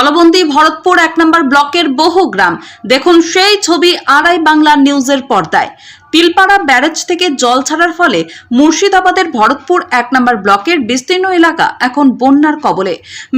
জলবন্দী ভরতপুর এক নম্বর ব্লকের বহু গ্রাম। দেখুন সেই ছবি আড়াই বাংলা নিউজের পর্দায়। তিলপাড়া ব্যারেজ থেকে জল ছাড়ার ফলে মুর্শিদাবাদের ভরতপুর এক নম্বর ব্লকের বিস্তীর্ণ এলাকা এখন বন্যার কবলে।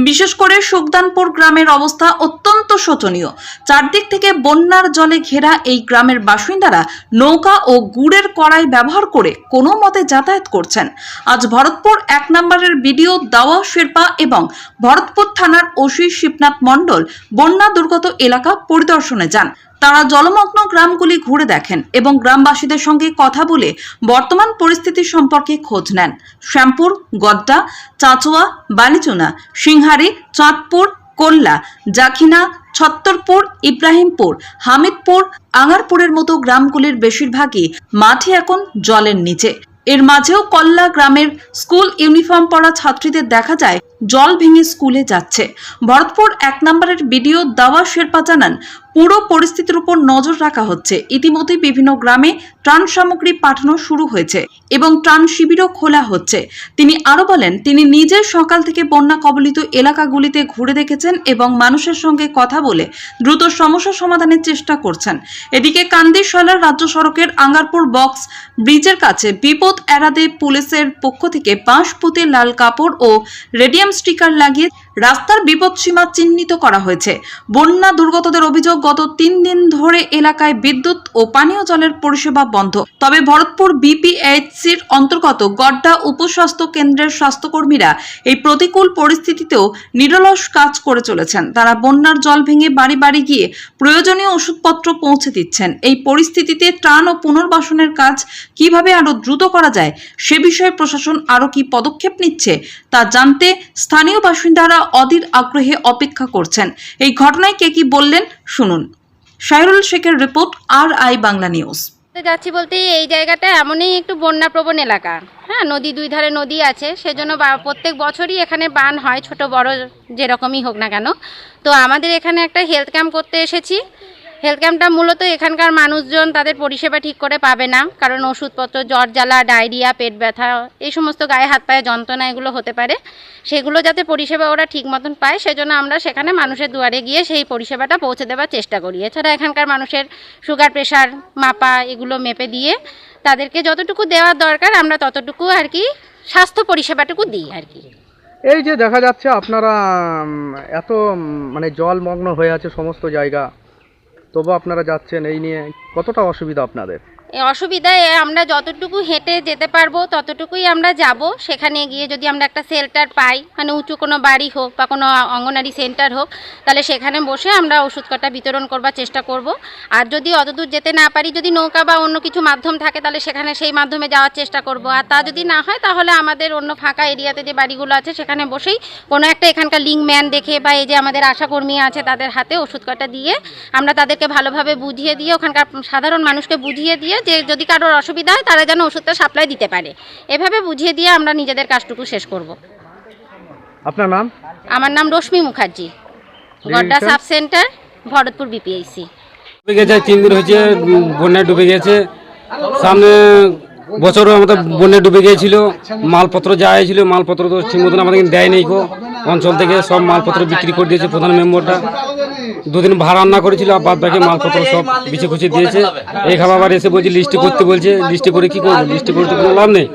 বিশেষ করে সুখদানপুর গ্রামের অবস্থা অত্যন্ত শোচনীয়। চারদিক থেকে বন্যার জলে ঘেরা এই গ্রামের বাসিন্দারা নৌকা ও গুড়ের কড়াই ব্যবহার করে কোনো মতে যাতায়াত করছেন। আজ ভরতপুর এক নম্বরের বিডিও দাওয়া শেরপা এবং ভরতপুর থানার ওসি শিবনাথ মণ্ডল বন্যা দুর্গত এলাকা পরিদর্শনে যান। তারা জলমগ্ন গ্রামগুলি ঘুরে দেখেন এবং গ্রামবাসীদের সঙ্গে কথা বলে বর্তমান পরিস্থিতি সম্পর্কে খোঁজ নেন। শ্যামপুর গড্ডা চাচোয়া, বালিচুনা, সিংহারি, চাঁদপুর, কোল্লা, জাখিনা, ছত্তরপুর, ইব্রাহিমপুর, হামিদপুর, আঙারপুরের মতো গ্রামগুলির বেশিরভাগই মাঠে এখন জলের নিচে। এর মাঝেও কল্লা গ্রামের স্কুল ইউনিফর্ম পরা ছাত্রীদের দেখা যায় জল ভেঙে স্কুলে যাচ্ছে। ভরতপুর এক নম্বরের বিডিও দাওয়া শেরপা জানান, পুরো পরিস্থিতির উপর নজর রাখা হচ্ছে। ইতিমধ্যে বিভিন্ন গ্রামে ত্রাণ সামগ্রী পাঠানো শুরু হয়েছে এবং ত্রাণ শিবিরও খোলা হচ্ছে। তিনি আরও বলেন, তিনি নিজে সকাল থেকে বন্যা কবলিত এলাকাগুলিতে ঘুরে দেখেছেন এবং মানুষের সঙ্গে কথা বলে দ্রুত সমস্যা সমাধানের চেষ্টা করছেন। এদিকে কান্দিশালার রাজ্য সড়কের আঙ্গারপুর বক্স ব্রিজের কাছে বিপদ এড়াতে পুলিশের পক্ষ থেকে বাঁশ পুঁতে লাল কাপড় ও রেডিয়াম স্টিকার লাগিয়ে রাস্তার বিপদসীমা চিহ্নিত করা হয়েছে। বন্যা দুর্গতদের অভিযোগ, গত তিন দিন ধরে এলাকায় বিদ্যুৎ ও পানীয় জলের পরিষেবা বন্ধ। তবে ভরতপুর বিপিএইচসির অন্তর্গত গড্ডা উপস্বাস্থ্য কেন্দ্রের স্বাস্থ্যকর্মীরা এই প্রতিকূল পরিস্থিতিতেও নিরলস কাজ করে চলেছেন। তারা বন্যার জল ভেঙে বাড়ি বাড়ি গিয়ে প্রয়োজনীয় ওষুধপত্র পৌঁছে দিচ্ছেন। এই পরিস্থিতিতে ত্রাণ ও পুনর্বাসনের কাজ কীভাবে আরও দ্রুত করা যায়, সে বিষয়ে প্রশাসন আরও কি পদক্ষেপ নিচ্ছে, তা জানতে স্থানীয় বাসিন্দারা অধীর আগ্রহে অপেক্ষা করছেন। এই ঘটনায় কে কি বললেন শুনুন। শাহরুল শেখের report R I Bangla news. যাচ্ছি বলতে এই জায়গাটা এমনই একটু বন্যাপ্রবণ এলাকা। হ্যাঁ নদী দুই ধারে নদী আছে, সেজন্য প্রত্যেক বছরই এখানে বান হয়, ছোট বড় যেরকমই হোক না কেন। তো আমাদের এখানে একটা হেলথ ক্যাম্প করতে এসেছি। হেলথ ক্যাম্পটা মূলত এখানকার মানুষজন তাদের পরিষেবা ঠিক করে পাবে না, কারণ ওষুধপত্র, জ্বর, জ্বালা, ডায়রিয়া, পেট ব্যথা, এই সমস্ত গায়ে হাত পায়ে যন্ত্রণা এগুলো হতে পারে। সেগুলো যাতে পরিষেবা ওরা ঠিক মতন পায়, সেজন্য আমরা সেখানে মানুষের দুয়ারে গিয়ে সেই পরিষেবাটা পৌঁছে দেওয়ার চেষ্টা করি। এছাড়া এখানকার মানুষের সুগার প্রেশার মাপা এগুলো মেপে দিয়ে তাদেরকে যতটুকু দেওয়ার দরকার, আমরা ততটুকু আর কি স্বাস্থ্য পরিষেবাটুকু দিই আর কি। এই যে দেখা যাচ্ছে আপনারা এত মানে জলমগ্ন হয়ে আছে সমস্ত জায়গা। তবু আপনারা যাচ্ছেন এই নিয়ে কতটা অসুবিধা আপনাদের? অসুবিধায় আমরা যতটুকু হেঁটে যেতে পারব, ততটুকুই আমরা যাব। সেখানে গিয়ে যদি আমরা একটা শেল্টার পাই মানে উঁচু কোনো বাড়ি হোক বা কোনো অঙ্গনারী সেন্টার হোক, তাহলে সেখানে বসে আমরা ওষুধ কটা বিতরণ করবার চেষ্টা করব। আর যদি অতদূর যেতে না পারি, যদি নৌকা বা অন্য কিছু মাধ্যম থাকে, তাহলে সেখানে সেই মাধ্যমে যাওয়ার চেষ্টা করব। আর তা যদি না হয়, তাহলে আমাদের অন্য ফাঁকা এরিয়াতে যে বাড়িগুলো আছে, সেখানে বসেই কোনো একটা এখানকার লিঙ্ক ম্যান দেখে বা এই যে আমাদের আশাকর্মী আছে, তাদের হাতে ওষুধ কটা দিয়ে আমরা তাদেরকে ভালোভাবে বুঝিয়ে দিয়ে, ওখানকার সাধারণ মানুষকে বুঝিয়ে দিয়ে যে যদি কারোর অসুবিধা হয় তারা যেন ওষুধটা সাপ্লাই দিতে পারে। এভাবে বুঝিয়ে দিয়ে আমরা নিজেদের কাজটুকু শেষ করব। আপনার নাম? আমার নাম Rashmi Mukherjee. Godda? Sub centre Bharatpur BPHC ডুবে গেছে তিন দিন হয়েছে বন্যায় ডুবে গেছে। সামনে বছরও আমাদের বন্যায় ডুবে গিয়েছিল মালপত্র যা হয়েছিল মালপত্র তো ঠিক মতন আমাদের দেয় নেই কো অঞ্চল থেকে সব মালপত্র বিক্রি করে দিয়েছে প্রধান মেম্বারটা। দুদিন ভাড়া রান্না করেছিল আর বাদ বাকি মালপত্র সব বিছে খুঁচে দিয়েছে। এই খাবার আবার এসে বলছে লিস্টে করতে বলছে লিস্টে করে কি করব? লিস্টে করে তো কোনো লাভ নেই।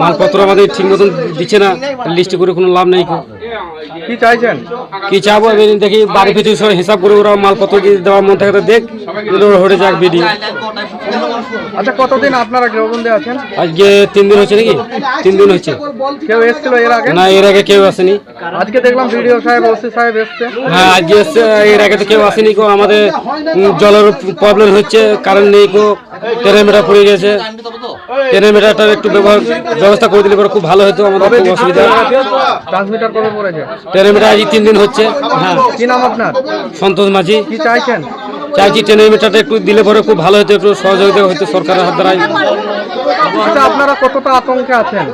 মালপত্র আমাদের ঠিক মতন দিচ্ছে না লিস্টে করে কোনো লাভ নেই। কি চাইছেন? কি চাবো? দেখি বাড়ি পিছু সব হিসাব করে ওরা মালপত্র যদি দেওয়ার মন থাকে দেখ। আচ্ছা কতদিন আপনারা গৃহবন্দী আছেন? আজকে তিন দিন হচ্ছে নাকি? তিন দিন হচ্ছে। কেউ এসেছিল এর আগে? না এর আগে কেউ আসেনি। আজকে দেখলাম ভিডিও সাহেব ওসি সাহেব এসছে। হ্যাঁ আজকে এসছে এর আগে তো কেউ আসেনি কো আমাদের জলের প্রবলেম হচ্ছে কারেন্ট নেই মিটার পড়ে গেছে। ট্রেনের মিটারটার একটু ব্যবহার ব্যবস্থা করে দিলে খুব ভালো হতো আমাদের খুব অসুবিধা। ট্রান্সমিটার কবে পড়েছে? ট্রেনের মিটার আজকে তিন দিন হচ্ছে। হ্যাঁ কি নাম আপনার? সন্তোষ মাঝি। কি চাইছেন? চাইছি ট্রেনের মিটারটা একটু দিলে পরে খুব ভালো হতো একটু সহযোগিতা হতো সরকারের হাত দ্বারাই। আচ্ছা আপনারা কতটা আতঙ্কে আছেন?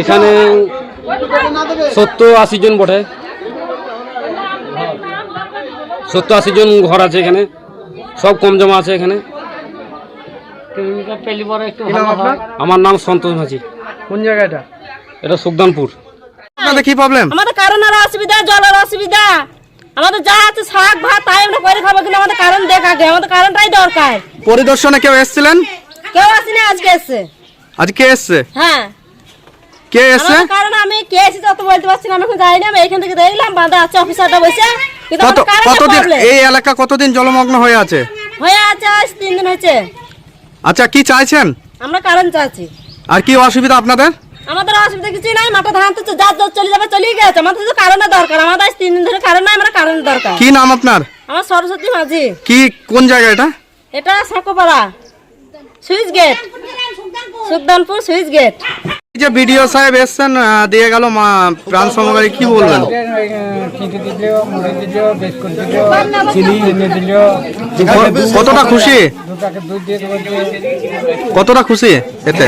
এখানে সত্তর আশি জন বটে। সত্তর আশি জন ঘর আছে এখানে। সব কম জমা আছে এখানে। আপনার? আমার নাম সন্তোষ মাঝি। কোন জায়গাটা এটা? সুলতানপুর আপনাদের কি প্রবলেম আমাদের কারেন্টের অসুবিধা জলের অসুবিধা। আমাদের যা আছে শাক ভাত তাই আমরা করে খাব কিন্তু আমাদের কারণ দেখ আগে আমাদের কারণটাই দরকার। পরিদর্শনে কেউ এসেছিলেন? কেউ আসেনি আজকে এসছে। আজ কে এসছে? হ্যাঁ। কে এসছে কারণ আমি কে এসেছি অত বলতে পারছি না আমি এখন যাই না আমি এখান থেকে দেখলাম বাঁধা আছে অফিসারটা বসে। কত কতদিন এই এলাকা কতদিন জলমগ্ন হয়ে আছে? হয়ে আছে আজ তিন দিন হয়েছে। আচ্ছা কি চাইছেন? আমরা কারণ চাচ্ছি আর কি অসুবিধা আপনাদের? আমাদের অসুবিধা কিছুই নাই মাঠে ধান তো যা চলে যাবে চলেই গেছে। আমাদের তো কারণে দরকার আমাদের তিন দিন ধরে কারণ নাই আমরা কারণে দরকার। কি নাম আপনার? আমার সরস্বতী মাঝি। কি কোন জায়গা এটা? এটা Sankopara. Switch gate. Sultanpur switch gate. যে বিডিও সাহেব এসছেন দিয়ে গেল মা প্রাণ সমকারী কি বলবেন? কতটা খুশি? কতটা খুশি এতে?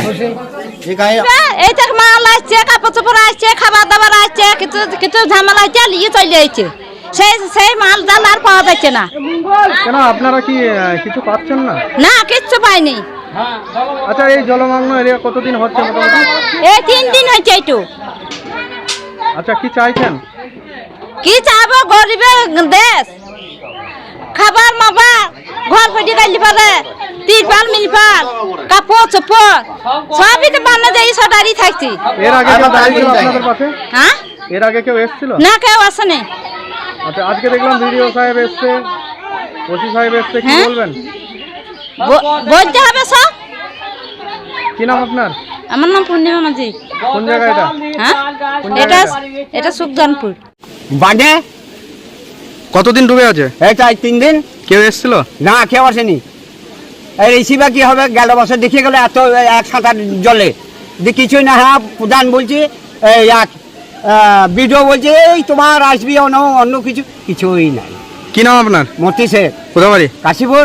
মাল আসছে কাপড় চোপড় আসছে খাবার দাবার আসছে কিছু কিছু ঝামেলা নিয়ে চলে যাচ্ছে। সেই সেই মাল আর পাওয়া যাচ্ছে না। কেন আপনারা কি কিছু পাচ্ছেন না? না কিচ্ছু পাইনি। আচ্ছা এই জলমগ্ন এরিয়া কতদিন হচ্ছে মোটামুটি? এই তিন দিন হয়েছে একটু আচ্ছা কি চাইছেন? কি চাবো গরিবের দেশ। খাবার মাবা ঘর ফেটে গালি পারে তিরপাল মিলপাল কাপড় চোপড় সবই তো বান্না যাই সদারি থাকছি। এর আগে আপনাদের পাশে? হ্যাঁ? এর আগে কেউ এসেছিল? না কেউ আসেনি। আচ্ছা আজকে দেখলাম ভিডিও সাহেব এসছে ওসি সাহেব এসছে কি হ্যাঁ? বলবেন? বলতে হবে সব কি নাম আপনার? আমার নাম পূর্ণিমা মাঝি। কোন জায়গা এটা? হ্যাঁ? এটা এটা বাঁধে কতদিন ডুবে আছে? এটা তিন দিন। কেউ এসেছিল? না কেউ আসেনি। এই রিসিভার কি হবে? গেল বছর দেখে গেলে এত এক সাঁতার জলে। যে কিছুই না হ্যাঁ প্রধান বলছি এই এক ভিডিও বলছে এই তোমার আসবি অন্য অন্য কিছু কিছুই নাই। কি নাম আপনার? মতি বাড়ি? কাশীপুর।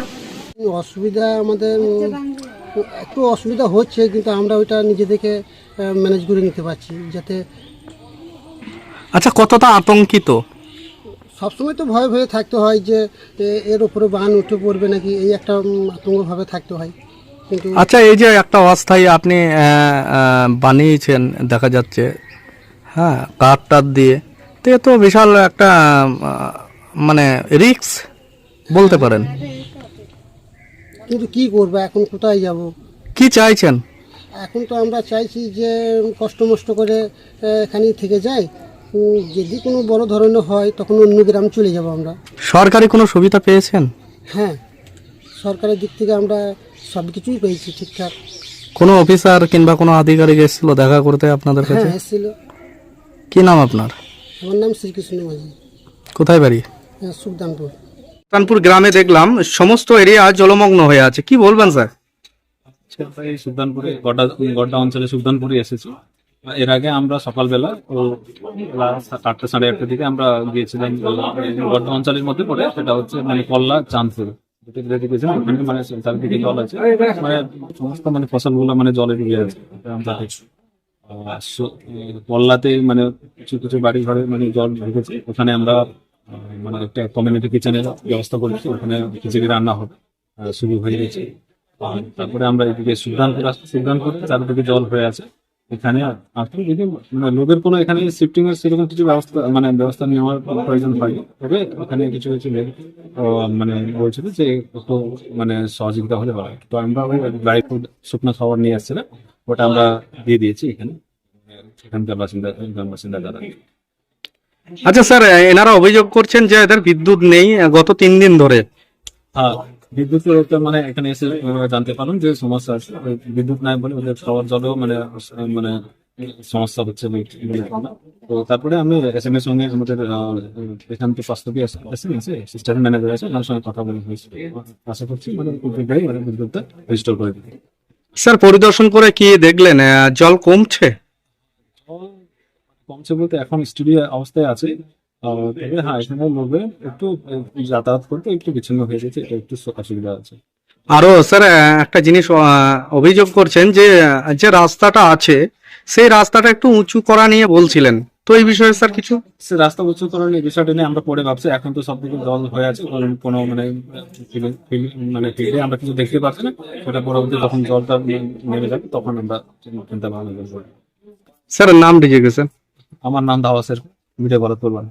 অসুবিধা আমাদের একটু অসুবিধা হচ্ছে কিন্তু আমরা ওইটা নিজে থেকে ম্যানেজ করে নিতে পারছি যাতে আচ্ছা কতটা আতঙ্কিত? সবসময় তো ভয়ে ভয়ে থাকতে হয় যে এর উপরে বান উঠে পড়বে নাকি এই একটা আতঙ্কভাবে থাকতে হয় কিন্তু আচ্ছা এই যে একটা অস্থায়ী আপনি বানিয়েছেন দেখা যাচ্ছে হ্যাঁ কাঠ টাট দিয়ে তো এ তো বিশাল একটা মানে রিক্স বলতে পারেন। কিন্তু কি করব? এখন কোথায় যাব? কি চাইছেন? এখন তো আমরা চাইছি যে কষ্ট মষ্ট করে এখানেই থেকে যাই যদি কোনো বড় ধরনের হয় তখন অন্য গ্রাম চলে যাব আমরা। সরকারি কোনো সুবিধা পেয়েছেন? হ্যাঁ সরকারের দিক থেকে আমরা সব কিছুই পেয়েছি ঠিকঠাক। কোনো অফিসার কিংবা কোনো আধিকারিক এসেছিল দেখা করতে আপনাদের কাছে? হ্যাঁ এসেছিল। কি নাম আপনার? আমার নাম শ্রীকৃষ্ণ মাঝি। কোথায় বাড়ি? হ্যাঁ, সুলতানপুর গ্রামে দেখলাম, সমস্ত এরিয়া জলমগ্ন হয়ে আছে। কি বলবেন, স্যার? এই সুলতানপুরে গড্ডা গড্ডা অঞ্চলে সুলতানপুরে এসেছি। এর আগে আমরা সকালবেলা ও আটটা সাড়ে আটটার দিকে আমরা গিয়েছিলাম গড্ডা অঞ্চলের মধ্যে পড়ে, সেটা হচ্ছে মানে কল্লা চাঁদপুর। মানে চারিদিকে জল আছে। মানে সমস্ত মানে ফসলগুলো মানে জলে ডুবে আছে। আমরা কল্লাতে মানে কিছু কিছু বাড়ি ঘরে মানে জল ঢুকেছে। ওখানে আমরা মানে একটা কমিউনিটি কিচেনের ব্যবস্থা করেছি, ওখানে খিচুড়ি রান্না হবে শুরু হয়ে গেছে। তারপরে আমরা এদিকে সুলতানপুর আসছি সুলতানপুর চারিদিকে জল হয়ে আছে। এখানে আসলে যদি মানে লোকের কোনো এখানে শিফটিং এর সেরকম কিছু ব্যবস্থা মানে ব্যবস্থা নেওয়ার প্রয়োজন হয় তবে ওখানে কিছু কিছু মানে বলছিল যে একটু মানে সহযোগিতা হলে ভালো তো আমরা ওই বাড়ি শুকনো খাবার নিয়ে আসছিলাম, ওটা আমরা দিয়ে দিয়েছি এখানে। এখানকার বাসিন্দা বাসিন্দা যারা আচ্ছা স্যার এনারা অভিযোগ করছেন যে এদের বিদ্যুৎ নেই গত তিন দিন ধরে। হ্যাঁ বিদ্যুৎ মানে এখানে এসে জানতে পারলাম যে সমস্যা আছে। বিদ্যুৎ নাই বলে ওদের খাওয়ার জলেও মানে মানে সমস্যা হচ্ছে। তো তারপরে আমি এস এম এর সঙ্গে আমাদের এখান থেকে বাস্তবী আছে সিস্টেম ম্যানেজার আছে ওনার সঙ্গে কথা বলে হয়েছে। আশা করছি মানে মানে বিদ্যুৎটা রেজিস্টোর করে স্যার পরিদর্শন করে কি দেখলেন? জল কমছে? কমছে বলতে এখন স্টুডিও অবস্থায় আছে। তবে হ্যাঁ এখানে লোকে একটু যাতায়াত করতে একটু বিচ্ছিন্ন হয়ে গেছে এটা একটু অসুবিধা আছে। আরও স্যার একটা জিনিস অভিযোগ করছেন যে যে রাস্তাটা আছে সেই রাস্তাটা একটু উঁচু করা নিয়ে বলছিলেন। তো এই বিষয়ে স্যার কিছু? রাস্তা উঁচু করার এই বিষয়টা নিয়ে আমরা পরে ভাবছি এখন তো সব দিকে জল হয়ে আছে কোনো- মানে মানে ফিল্ডে আমরা কিছু দেখতে পাচ্ছি না। সেটা পরবর্তী যখন জলটা নেমে যাবে তখন আমরা চিন্তা ভাবনা করব। স্যার নাম ডিজিগেছেন আমার নাম দাওয়াসের ভিডিও ভারত করবেন